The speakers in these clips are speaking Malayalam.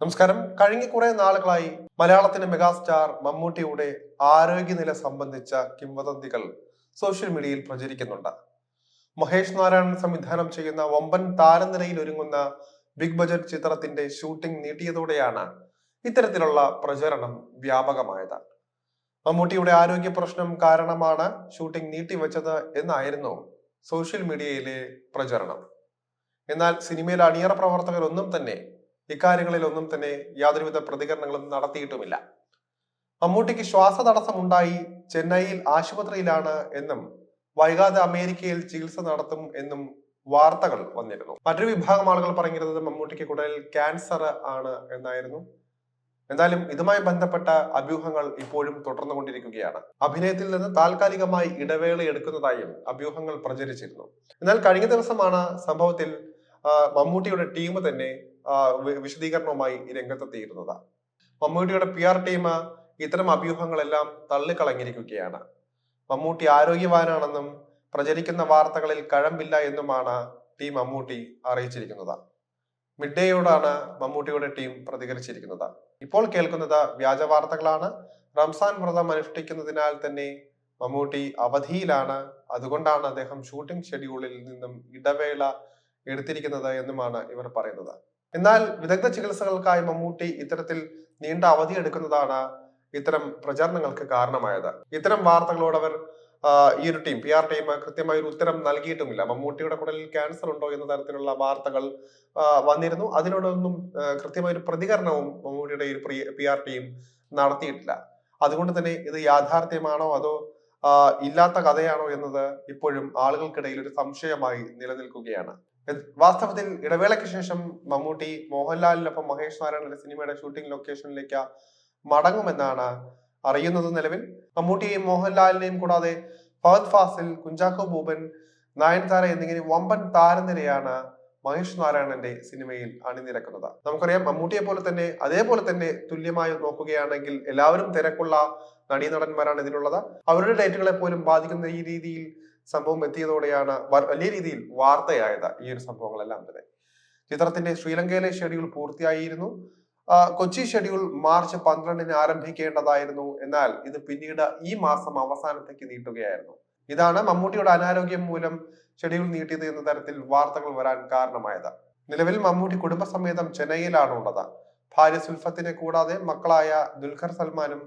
നമസ്കാരം. കഴിഞ്ഞ കുറെ നാളുകളായി മലയാളത്തിന്റെ മെഗാസ്റ്റാർ മമ്മൂട്ടിയുടെ ആരോഗ്യനില സംബന്ധിച്ച കിംവദന്തികൾ സോഷ്യൽ മീഡിയയിൽ പ്രചരിക്കുന്നുണ്ട്. മഹേഷ് നാരായണൻ സംവിധാനം ചെയ്യുന്ന വമ്പൻ താരനിരയിൽ ഒരുങ്ങുന്ന ബിഗ് ബജറ്റ് ചിത്രത്തിന്റെ ഷൂട്ടിംഗ് നീട്ടിയതോടെയാണ് ഇത്തരത്തിലുള്ള പ്രചരണം വ്യാപകമായത്. മമ്മൂട്ടിയുടെ ആരോഗ്യ പ്രശ്നം കാരണമാണ് ഷൂട്ടിംഗ് നീട്ടിവെച്ചത് എന്നായിരുന്നു സോഷ്യൽ മീഡിയയിലെ പ്രചരണം. എന്നാൽ സിനിമയിലെ അണിയറ പ്രവർത്തകരൊന്നും തന്നെ ഇക്കാര്യങ്ങളിൽ ഒന്നും തന്നെ യാതൊരുവിധ പ്രതികരണങ്ങളും നടത്തിയിട്ടുമില്ല. മമ്മൂട്ടിക്ക് ശ്വാസതടസ്സമുണ്ടായി ചെന്നൈയിൽ ആശുപത്രിയിലാണ് എന്നും വൈകാതെ അമേരിക്കയിൽ ചികിത്സ നടത്തും എന്നും വാർത്തകൾ വന്നിരുന്നു. മറ്റൊരു വിഭാഗം ആളുകൾ പറഞ്ഞിരുന്നത് മമ്മൂട്ടിക്ക് കുടലിൽ ക്യാൻസർ ആണ് എന്നായിരുന്നു. എന്തായാലും ഇതുമായി ബന്ധപ്പെട്ട അഭ്യൂഹങ്ങൾ ഇപ്പോഴും തുടർന്നുകൊണ്ടിരിക്കുകയാണ്. അഭിനയത്തിൽ നിന്ന് താൽക്കാലികമായി ഇടവേള എടുക്കുന്നതായും അഭ്യൂഹങ്ങൾ പ്രചരിച്ചിരുന്നു. എന്നാൽ കഴിഞ്ഞ ദിവസമാണ് സംഭവത്തിൽ മമ്മൂട്ടിയുടെ ടീം തന്നെ വിശദീകരണവുമായി രംഗത്തെത്തിയിരുന്നത്. മമ്മൂട്ടിയുടെ പി ആർ ടീം ഇത്തരം അഭ്യൂഹങ്ങളെല്ലാം തള്ളിക്കളഞ്ഞിരിക്കുകയാണ്. മമ്മൂട്ടി ആരോഗ്യവാനാണെന്നും പ്രചരിക്കുന്ന വാർത്തകളിൽ കഴമ്പില്ല എന്നുമാണ് ടീം മമ്മൂട്ടി അറിയിച്ചിരിക്കുന്നത്. മിഡ് ഡേയോടാണ് മമ്മൂട്ടിയുടെ ടീം പ്രതികരിച്ചിരിക്കുന്നത്. ഇപ്പോൾ കേൾക്കുന്നത് വ്യാജ വാർത്തകളാണ്. റംസാൻ വ്രതം അനുഷ്ഠിക്കുന്നതിനാൽ തന്നെ മമ്മൂട്ടി അവധിയിലാണ്. അതുകൊണ്ടാണ് അദ്ദേഹം ഷൂട്ടിംഗ് ഷെഡ്യൂളിൽ നിന്നും ഇടവേള എടുത്തിരിക്കുന്നത് എന്നുമാണ് ഇവർ പറയുന്നത്. എന്നാൽ വിദഗ്ധ ചികിത്സകൾക്കായി മമ്മൂട്ടി ഇത്തരത്തിൽ നീണ്ട അവധി എടുക്കുന്നതാണ് ഇത്തരം പ്രചാരണങ്ങൾക്ക് കാരണമായത്. ഇത്തരം വാർത്തകളോട് അവർ ഈ ഒരു ടീം പി ആർ ടീം കൃത്യമായ ഒരു ഉത്തരം നൽകിയിട്ടുമില്ല. മമ്മൂട്ടിയുടെ കുടലിൽ ക്യാൻസർ ഉണ്ടോ എന്ന തരത്തിലുള്ള വാർത്തകൾ വന്നിരുന്നു. അതിനോടൊന്നും കൃത്യമായ ഒരു പ്രതികരണവും മമ്മൂട്ടിയുടെ ഒരു പി ആർ ടീം നടത്തിയിട്ടില്ല. അതുകൊണ്ട് തന്നെ ഇത് യാഥാർത്ഥ്യമാണോ അതോ ഇല്ലാത്ത കഥയാണോ എന്നത് ഇപ്പോഴും ആളുകൾക്കിടയിൽ ഒരു സംശയമായി നിലനിൽക്കുകയാണ്. വാസ്തവത്തിൽ ഇടവേളയ്ക്ക് ശേഷം മമ്മൂട്ടി മോഹൻലാലിനൊപ്പം മഹേഷ് നാരായണന്റെ സിനിമയുടെ ഷൂട്ടിംഗ് ലൊക്കേഷനിലേക്ക് മടങ്ങുമെന്നാണ് അറിയുന്നത് നിലവിൽ. മമ്മൂട്ടിയെയും മോഹൻലാലിനെയും കൂടാതെ ഫഹദ് ഫാസിൽ കുഞ്ചാക്കോ ബൂബൻ നയൻതാര എന്നിങ്ങനെ വമ്പൻ താരനിരയാണ് മഹേഷ് നാരായണന്റെ സിനിമയിൽ അണിനിരക്കുന്നത്. നമുക്കറിയാം മമ്മൂട്ടിയെ പോലെ തന്നെ അതേപോലെ തന്നെ തുല്യമായി നോക്കുകയാണെങ്കിൽ എല്ലാവരും തിരക്കുള്ള നടീനടന്മാരാണ് ഇതിലുള്ളത്. അവരുടെ ഡേറ്റുകളെ പോലും ബാധിക്കുന്ന ഈ രീതിയിൽ സംഭവം എത്തിയതോടെയാണ് വലിയ രീതിയിൽ വാർത്തയായത് ഈ ഒരു സംഭവങ്ങളെല്ലാം തന്നെ. ചിത്രത്തിന്റെ ശ്രീലങ്കയിലെ ഷെഡ്യൂൾ പൂർത്തിയായിരുന്നു. കൊച്ചി ഷെഡ്യൂൾ മാർച്ച് പന്ത്രണ്ടിന് ആരംഭിക്കേണ്ടതായിരുന്നു. എന്നാൽ ഇത് പിന്നീട് ഈ മാസം അവസാനത്തേക്ക് നീട്ടുകയായിരുന്നു. ഇതാണ് മമ്മൂട്ടിയുടെ അനാരോഗ്യം മൂലം ഷെഡ്യൂൾ നീട്ടിയത് എന്ന തരത്തിൽ വാർത്തകൾ വരാൻ കാരണമായത്. നിലവിൽ മമ്മൂട്ടി കുടുംബസമേതം ചെന്നൈയിലാണ് ഉള്ളത് ഭാര്യ സുൽഫത്തിനെ കൂടാതെ മക്കളായ ദുൽഖർ സൽമാനും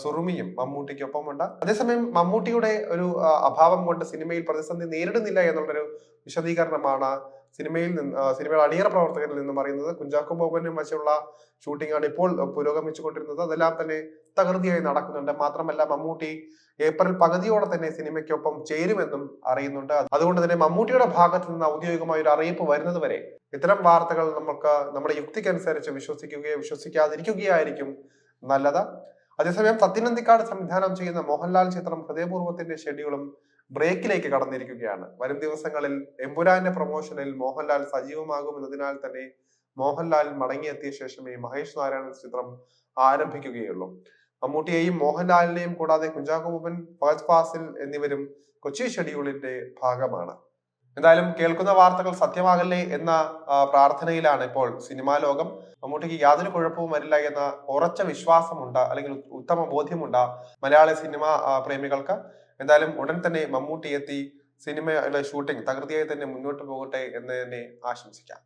സുറുമിയും മമ്മൂട്ടിക്കൊപ്പമുണ്ട്. അതേസമയം മമ്മൂട്ടിയുടെ ഒരു അഭാവം കൊണ്ട് സിനിമയിൽ പ്രതിസന്ധി നേരിടുന്നില്ല എന്നുള്ളൊരു വിശദീകരണമാണ് സിനിമയിൽ നിന്ന് സിനിമയുടെ അണിയറ പ്രവർത്തകരിൽ നിന്നും അറിയുന്നത്. കുഞ്ചാക്കോ ബോബനും വച്ചുള്ള ഷൂട്ടിംഗ് ആണ് ഇപ്പോൾ പുരോഗമിച്ചുകൊണ്ടിരുന്നത്. അതെല്ലാം തന്നെ തകൃതിയായി നടക്കുന്നുണ്ട്. മാത്രമല്ല മമ്മൂട്ടി ഏപ്രിൽ പകുതിയോടെ തന്നെ സിനിമയ്ക്കൊപ്പം ചേരുമെന്നും അറിയുന്നുണ്ട്. അതുകൊണ്ട് തന്നെ മമ്മൂട്ടിയുടെ ഭാഗത്ത് നിന്ന് ഔദ്യോഗികമായ ഒരു അറിയിപ്പ് വരുന്നത് വരെ ഇത്തരം വാർത്തകൾ നമുക്ക് നമ്മുടെ യുക്തിക്കനുസരിച്ച് വിശ്വസിക്കുകയോ വിശ്വസിക്കാതിരിക്കുകയായിരിക്കും നല്ലത്. അതേസമയം സത്യനന്ദിക്കാട് സംവിധാനം ചെയ്യുന്ന മോഹൻലാൽ ചിത്രം ഹൃദയപൂർവത്തിന്റെ ഷെഡ്യൂളും ബ്രേക്കിലേക്ക് കടന്നിരിക്കുകയാണ്. വരും ദിവസങ്ങളിൽ എമ്പുരാന്റെ പ്രൊമോഷനിൽ മോഹൻലാൽ സജീവമാകും എന്നതിനാൽ തന്നെ മോഹൻലാൽ മടങ്ങിയെത്തിയ ശേഷമേ മഹേഷ് നാരായണൻ ചിത്രം ആരംഭിക്കുകയുള്ളൂ. മമ്മൂട്ടിയെയും മോഹൻലാലിനെയും കൂടാതെ കുഞ്ചാക്കോ ബോബൻ ഫാസിൽ എന്നിവരും കൊച്ചി ഷെഡ്യൂളിന്റെ ഭാഗമാണ്. എന്തായാലും കേൾക്കുന്ന വാർത്തകൾ സത്യമാകല്ലേ എന്ന പ്രാർത്ഥനയിലാണ് ഇപ്പോൾ സിനിമാ ലോകം. മമ്മൂട്ടിക്ക് യാതൊരു കുഴപ്പവും വരില്ല എന്ന ഉറച്ച വിശ്വാസമുണ്ട് അല്ലെങ്കിൽ ഉത്തമ ബോധ്യമുണ്ട് മലയാള സിനിമാ പ്രേമികൾക്ക്. എന്തായാലും ഉടൻ തന്നെ മമ്മൂട്ടി എത്തി സിനിമയുടെ ഷൂട്ടിംഗ് തകൃതിയായി തന്നെ മുന്നോട്ട് പോകട്ടെ എന്ന് തന്നെ ആശംസിക്കാം.